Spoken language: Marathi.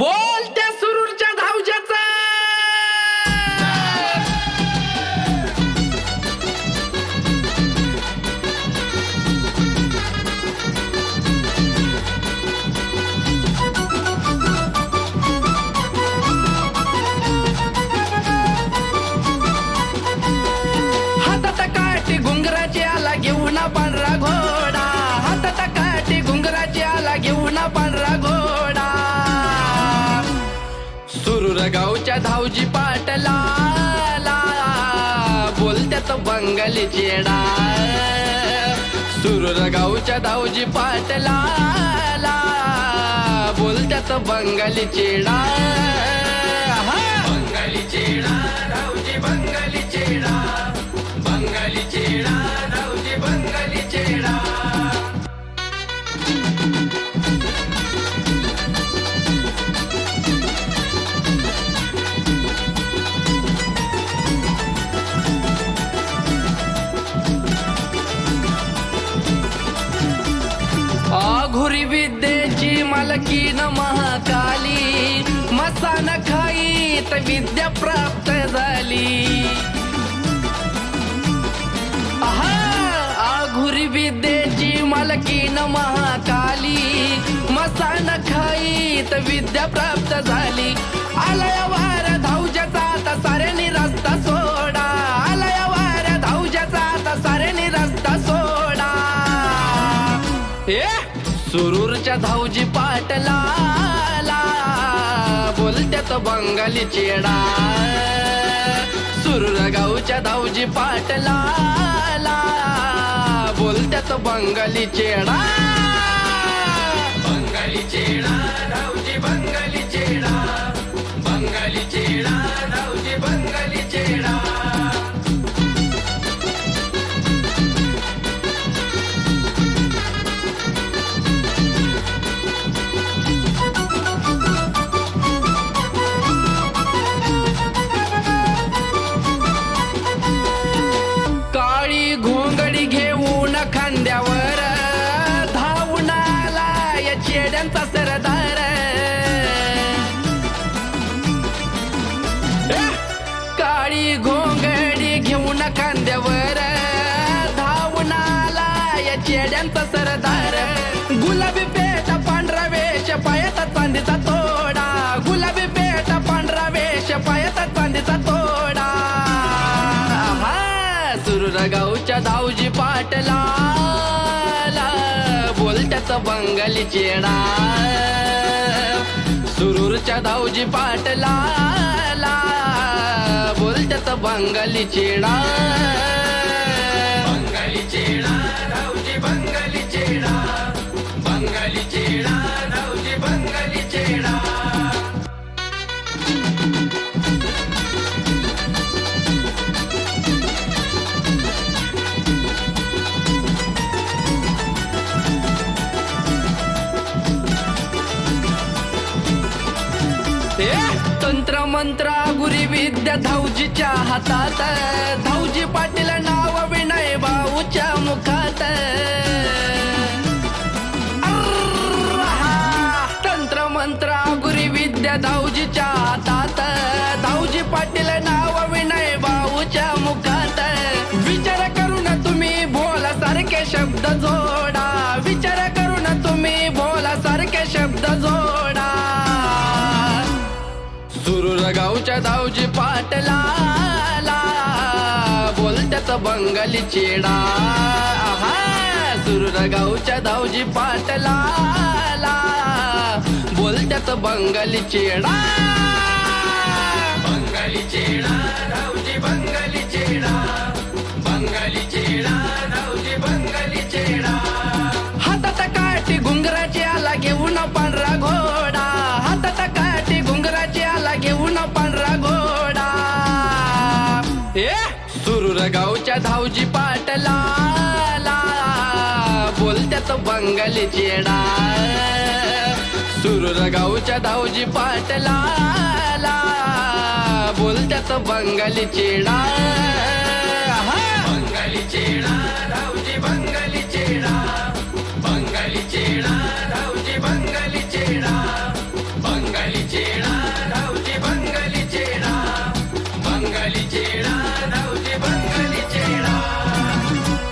बोल सुरूर गावच्या धावजी पाटला बोलत्यात बंगाली चेडा. सुरगावच्या धावजी पाटला बोलत्यात बंगाली चेडा. विद्येची मालकीन महाकाली मसान खाईत विद्या प्राप्त झाली. आहा आघुरी विद्येची मालकीन महाकाली मसान खाईत विद्या प्राप्त झाली. आलया वार आता साऱ्यानी रस्ता सोडा. आलया वार आता साऱ्यानी रस्ता सोडा. ए! सुरूरच्या धावजी पाटला बोलत्यात बंगाली चेडा. सुरूर गावच्या धावजी पाटला बोलत्यात बंगाली चेडा. बंगाली चेडा धावजी बंगाली चेडा. बंगाली चेडा धावजी बंगाली चेडा. खांद्यावर धावून आला या चेड्यांचा सरदार. काळी घोंगडी घेऊन खांद्यावर धावून आला या चेड्यांचा सरदार. गुलाबी पेटा पांढरा वेश पायाचा चांदीचा तोडा. गुलाबी पेटा पांढरा वेश पायाचा चांदीचा तोडा. हा सुरूर धावजी पाटला. बंगल चेडा. सुरूरच्या धावजी पाटला बोलत्यात बंगल चेडा. बंगाली चेडा धावजी बंगाली चेडा. बंगाली चेडा धावजी बंगाली चेडा. तंत्र मंत्र गुरी विद्या धावजीच्या हातात धावजी पाटील नाव विनय भाऊच्या मुखात तंत्र मंत्र गुरी विद्या धावजीच्या हातात. धावजी पाटील नाव विनय भाऊच्या मुखात. विचार करून तुम्ही बोला सारखे शब्द जोडा विचार करून तुम्ही बोला सारखे शब्द जोडा धावच्या गावच्या धावजी पाटला बोलत्यात बंगाली चेडा. आहा, गावच्या धावजी पाटला बोलत्यात बंगाली चेडा. बंगाली चेडा धावजी बंगाली चेडा. सुरूर गावच्या धावजी पाटला बोलत्यात बंगाली चेडा. सुरूर गावच्या धावजी पाटला बोलत्यात बंगाली बंगाली चेडा बंगाली चेडा धावजी बंगाली चेडा.